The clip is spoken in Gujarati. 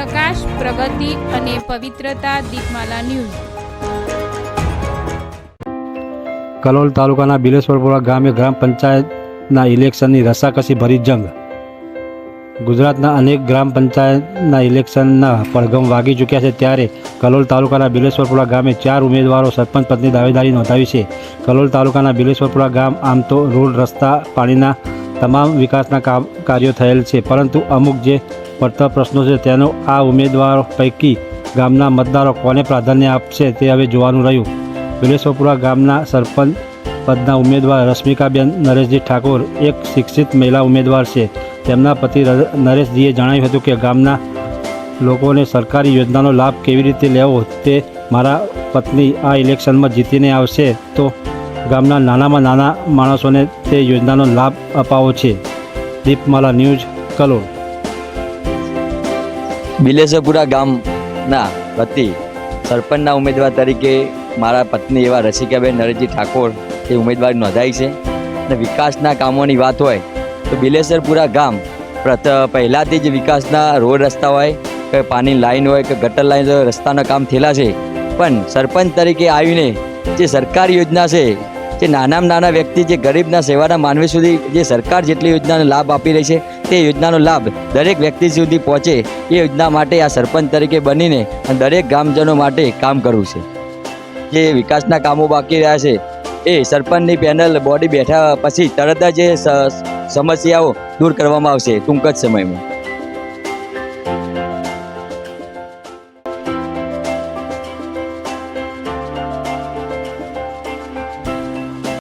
વિકાસ પ્રગતિ અને પવિત્રતા દીપમાલા ન્યૂઝ. કલોલ તાલુકાના બિલેશ્વરપુરા ગામે ગ્રામ પંચાયતના ઇલેક્શનની રસાકસી ભરી જંગ. ગુજરાતના અનેક ગ્રામ પંચાયતના ઇલેક્શનના પડઘમ વાગી ચૂક્યા છે ત્યારે કલોલ તાલુકાના બિલેશ્વરપુરા ગામે ચાર ઉમેદવારો સરપંચ પદની દાવેદારી નોંધાવી છે. કલોલ તાલુકાના બિલેશ્વરપુરા ગામ આમ તો રોડ રસ્તા પાણીના તમામ વિકાસના કામ કાર્યો થયેલ છે. પરંતુ અમુક જે પડતર પ્રશ્નો છે, તેનો આ ઉમેદવારો પૈકી ગામના મતદારો કોને પ્રાધાન્ય આપશે તે હવે જોવાનું રહ્યું. વિલેશ્વરપુરા ગામના સરપંચ પદના ઉમેદવાર રશ્મિકાબેન નરેશજી ઠાકોર એક શિક્ષિત મહિલા ઉમેદવાર છે. તેમના પતિ નરેશજીએ જણાવ્યું હતું કે, ગામના લોકોને સરકારી યોજનાનો લાભ કેવી રીતે લેવો તે મારા પત્ની આ ઇલેક્શનમાં જીતીને આવશે તો ગામના નાનામાં નાના માણસોને તે યોજનાનો લાભ અપાવો છે. દીપમાલા ન્યૂઝ, કલોલ. બિલેશ્વરપુરા ગામના વતી સરપંચના ઉમેદવાર તરીકે મારા પત્ની એવા રસિકાબેન નરેશજી ઠાકોર એ ઉમેદવાર નોંધાઈ છે અને વિકાસના કામોની વાત હોય તો બિલેશ્વરપુરા ગામ પહેલાંથી જ વિકાસના રોડ રસ્તા હોય કે પાણીની લાઈન હોય કે ગટર લાઈન હોય, રસ્તાના કામ થયેલા છે. પણ સરપંચ તરીકે આવીને જે સરકારી યોજના છે જે નાનામાં નાના વ્યક્તિ જે ગરીબના સેવાના માનવી સુધી જે સરકાર જેટલી યોજનાનો લાભ આપી રહી છે, તે યોજનાનો લાભ દરેક વ્યક્તિ સુધી પહોંચે એ યોજના માટે આ સરપંચ તરીકે બનીને અને દરેક ગામજનો માટે કામ કરવું છે. જે વિકાસના કામો બાકી રહ્યા છે, એ સરપંચની પેનલ બોડી બેઠા પછી તરત જ એ સમસ્યાઓ દૂર કરવામાં આવશે ટૂંક જ સમયમાં.